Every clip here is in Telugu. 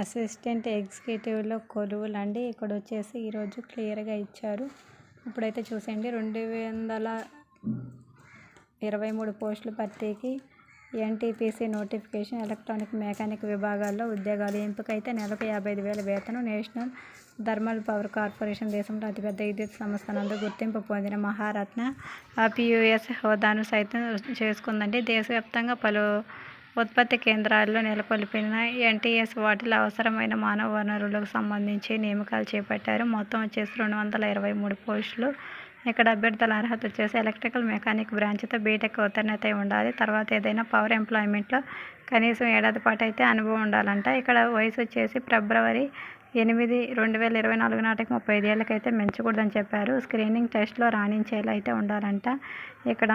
అసిస్టెంట్ ఎగ్జిక్యూటివ్లో కొలువులు అండి ఇక్కడ వచ్చేసి ఈరోజు క్లియర్గా ఇచ్చారు. ఇప్పుడైతే చూసేయండి. రెండు వందల ఇరవై మూడు పోస్టుల భర్తీకి ఎన్టీపీసీ నోటిఫికేషన్ ఎలక్ట్రానిక్ మెకానిక్ విభాగాల్లో ఉద్యోగాలు. ఎంపికైతే నెలకు యాభై ఐదు వేల వేతనం. నేషనల్ థర్మల్ పవర్ కార్పొరేషన్ దేశంలో అతిపెద్ద విద్యుత్ సంస్థ నందు గుర్తింపు పొందిన మహారత్న. పియుఎస్ హోదాను సైతం చేసుకుందండి. దేశవ్యాప్తంగా పలు ఉత్పత్తి కేంద్రాల్లో నెలకొల్పిన ఎన్టీఎస్ వాటిలో అవసరమైన మానవ వనరులకు సంబంధించి నియామకాలు చేపట్టారు. మొత్తం వచ్చేసి రెండు వందల ఇరవై మూడు పోస్టులు. ఇక్కడ అభ్యర్థుల అర్హత వచ్చేసి ఎలక్ట్రికల్ మెకానిక్ బ్రాంచ్తో బీటెక్ ఉత్తీర్ణత అయి ఉండాలి. తర్వాత ఏదైనా పవర్ ఎంప్లాయ్మెంట్లో కనీసం ఏడాది పాటు అయితే అనుభవం ఉండాలంట. ఇక్కడ వయసు వచ్చేసి ఫిబ్రవరి ఎనిమిది రెండు వేల ఇరవై నాలుగు నాటికి ముప్పై ఐదు ఏళ్ళకైతే మెంచకూడదని చెప్పారు. స్క్రీనింగ్ టెస్ట్లో రాణించేలా అయితే ఉండాలంట. ఇక్కడ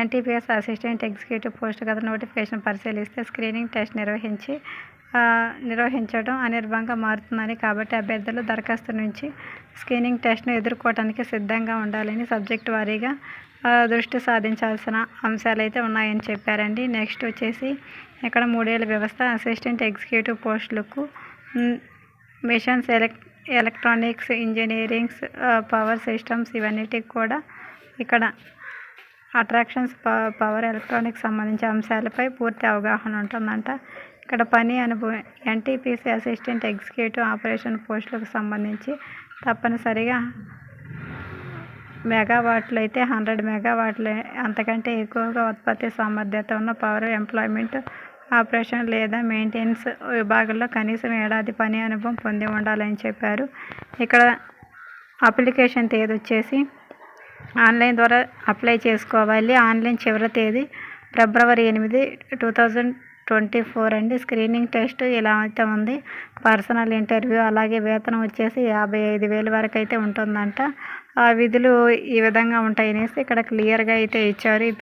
ఎన్టీపీఎస్ అసిస్టెంట్ ఎగ్జిక్యూటివ్ పోస్ట్ గత నోటిఫికేషన్ పరిశీలిస్తే స్క్రీనింగ్ టెస్ట్ నిర్వహించి నిర్వహించడం అనిర్భంగా మారుతుందని కాబట్టి అభ్యర్థులు దరఖాస్తు నుంచి స్క్రీనింగ్ టెస్ట్ను ఎదుర్కోవడానికి సిద్ధంగా ఉండాలని సబ్జెక్టు వారీగా దృష్టి సాధించాల్సిన అంశాలు అయితే ఉన్నాయని చెప్పారండి. నెక్స్ట్ వచ్చేసి ఇక్కడ మూడేళ్ళ వ్యవస్థ అసిస్టెంట్ ఎగ్జిక్యూటివ్ పోస్టులకు మిషన్స్ ఎలక్ ఎలక్ట్రానిక్స్ ఇంజనీరింగ్స్ పవర్ సిస్టమ్స్ ఇవన్నిటికి కూడా ఇక్కడ అట్రాక్షన్స్ పవర్ ఎలక్ట్రానిక్స్ సంబంధించిన అంశాలపై పూర్తి అవగాహన ఉంటుందంట. ఇక్కడ పని అనుభవం ఎన్టీపీసీ అసిస్టెంట్ ఎగ్జిక్యూటివ్ ఆపరేషన్ పోస్టులకు సంబంధించి తప్పనిసరిగా మెగావాట్లు అయితే హండ్రెడ్ మెగావాట్లు. అంతకంటే ఎక్కువగా ఉత్పత్తి సామర్థ్యత ఉన్న పవర్ ఎంప్లాయ్మెంట్ ఆపరేషన్ లేదా మెయింటెనెన్స్ విభాగంలో కనీసం ఏడాది పని అనుభవం పొంది ఉండాలని చెప్పారు. ఇక్కడ అప్లికేషన్ తేదీ వచ్చేసి ఆన్లైన్ ద్వారా అప్లై చేసుకోవాలి. ఆన్లైన్ చివరి తేదీ ఫిబ్రవరి ఎనిమిది టూ థౌజండ్ ట్వంటీ ఫోర్ అండి. స్క్రీనింగ్ టెస్ట్ ఇలా అయితే ఉంది. పర్సనల్ ఇంటర్వ్యూ అలాగే వేతనం వచ్చేసి యాభై ఐదు వేలు వరకు అయితే ఉంటుందంట. ఆ విధులు ఈ విధంగా ఉంటాయి అనేసి ఇక్కడ క్లియర్గా అయితే ఇచ్చారు.